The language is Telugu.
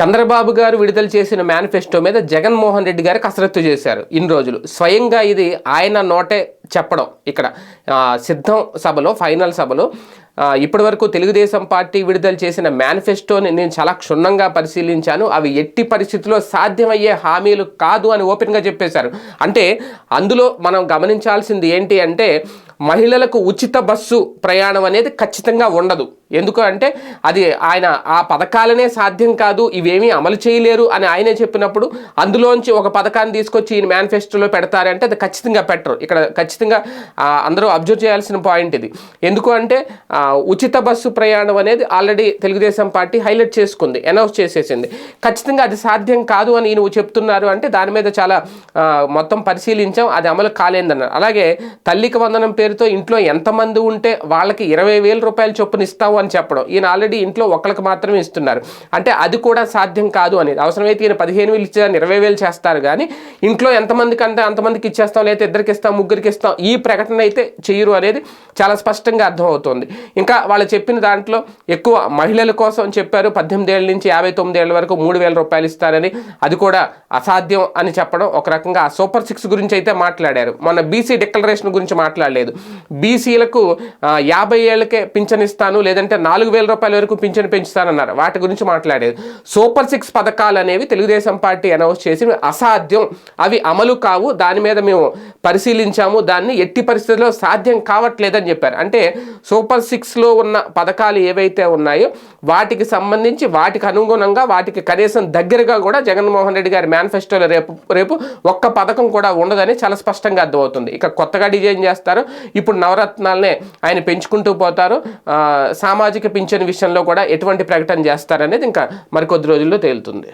చంద్రబాబు గారు విడుదల చేసిన మేనిఫెస్టో మీద జగన్మోహన్ రెడ్డి గారు కసరత్తు చేశారు ఇన్ని రోజులు. స్వయంగా ఇది ఆయన నోటే చెప్పడం ఇక్కడ. సిద్ధం సభలో ఫైనల్ సభలో ఇప్పటి వరకు తెలుగుదేశం పార్టీ విడుదల చేసిన మేనిఫెస్టోని నేను చాలా క్షుణ్ణంగా పరిశీలించాను. అవి ఎట్టి పరిస్థితుల్లో సాధ్యమయ్యే హామీలు కాదు అని ఓపెన్గా చెప్పేశారు. అంటే అందులో మనం గమనించాల్సింది ఏంటి అంటే మహిళలకు ఉచిత బస్సు ప్రయాణం అనేది ఖచ్చితంగా ఉండదు. ఎందుకు అంటే అది ఆయన ఆ పథకాలనే సాధ్యం కాదు ఇవేమీ అమలు చేయలేరు అని ఆయనే చెప్పినప్పుడు అందులోంచి ఒక పథకాన్ని తీసుకొచ్చి ఈయన మేనిఫెస్టోలో పెడతారంటే అది ఖచ్చితంగా పెట్టరు. ఇక్కడ ఖచ్చితంగా అందరూ అబ్జర్వ్ చేయాల్సిన పాయింట్ ఇది. ఎందుకు అంటే ఉచిత బస్సు ప్రయాణం అనేది ఆల్రెడీ తెలుగుదేశం పార్టీ హైలైట్ చేసుకుంది అనౌన్స్ చేసేసింది. ఖచ్చితంగా అది సాధ్యం కాదు అని నువ్వు చెప్తున్నారు అంటే దాని మీద చాలా మొత్తం పరిశీలించాం అది అమలు కాలేదన్నారు. అలాగే తల్లికి వందనం పేరుతో ఇంట్లో ఎంతమంది ఉంటే వాళ్ళకి ఇరవై వేల రూపాయల చొప్పున ఇస్తావు అని చెప్పడం. ఈయన ఆల్రెడీ ఇంట్లో ఒకళ్ళకి మాత్రమే ఇస్తున్నారు. అంటే అది కూడా సాధ్యం కాదు అనేది. అవసరమైతే ఈయన పదిహేను వేలు ఇచ్చేదాన్ని ఇరవై వేలు చేస్తారు కానీ ఇంట్లో ఎంతమందికి అంటే అంతమందికి ఇచ్చేస్తాం లేదా ఇద్దరికి ఇస్తాం ముగ్గురికి ఇస్తాం ఈ ప్రకటన అయితే చేయరు అనేది చాలా స్పష్టంగా అర్థమవుతుంది. ఇంకా వాళ్ళు చెప్పిన దాంట్లో ఎక్కువ మహిళల కోసం చెప్పారు. పద్దెనిమిది ఏళ్ళ నుంచి యాభై తొమ్మిది ఏళ్ళ వరకు మూడు వేల రూపాయలు ఇస్తారని అది కూడా అసాధ్యం అని చెప్పడం ఒక రకంగా ఆ సూపర్ సిక్స్ గురించి అయితే మాట్లాడారు. మొన్న బీసీ డిక్లరేషన్ గురించి మాట్లాడలేదు. బీసీలకు యాభై ఏళ్ళకే పింఛన్ ఇస్తాను లేదంటే నాలుగు వేల రూపాయల వరకు పింఛన్ పెంచుతానన్నారు. వాటి గురించి మాట్లాడేది. సూపర్ సిక్స్ పథకాలు అనేవి తెలుగుదేశం పార్టీ అనౌన్స్ చేసి అసాధ్యం. అవి అమలు కావు. దాని మీద మేము పరిశీలించాము. దాన్ని ఎట్టి పరిస్థితుల్లో సాధ్యం కావట్లేదని చెప్పారు. అంటే సూపర్ సిక్స్లో ఉన్న పథకాలు ఏవైతే ఉన్నాయో వాటికి సంబంధించి వాటికి అనుగుణంగా వాటికి కనీసం దగ్గరగా కూడా జగన్మోహన్ రెడ్డి గారి మేనిఫెస్టోలో రేపు రేపు ఒక్క పథకం కూడా ఉండదని చాలా స్పష్టంగా అర్థమవుతుంది. ఇక కొత్తగా డిజైన్ చేస్తారు. ఇప్పుడు నవరత్నాలనే ఆయన పెంచుకుంటూ పోతారు. ఆ, సామాజిక పింఛన్ విషయంలో కూడా ఎటువంటి ప్రకటన చేస్తారనేది ఇంకా మరికొద్ది రోజుల్లో తేలుతుంది.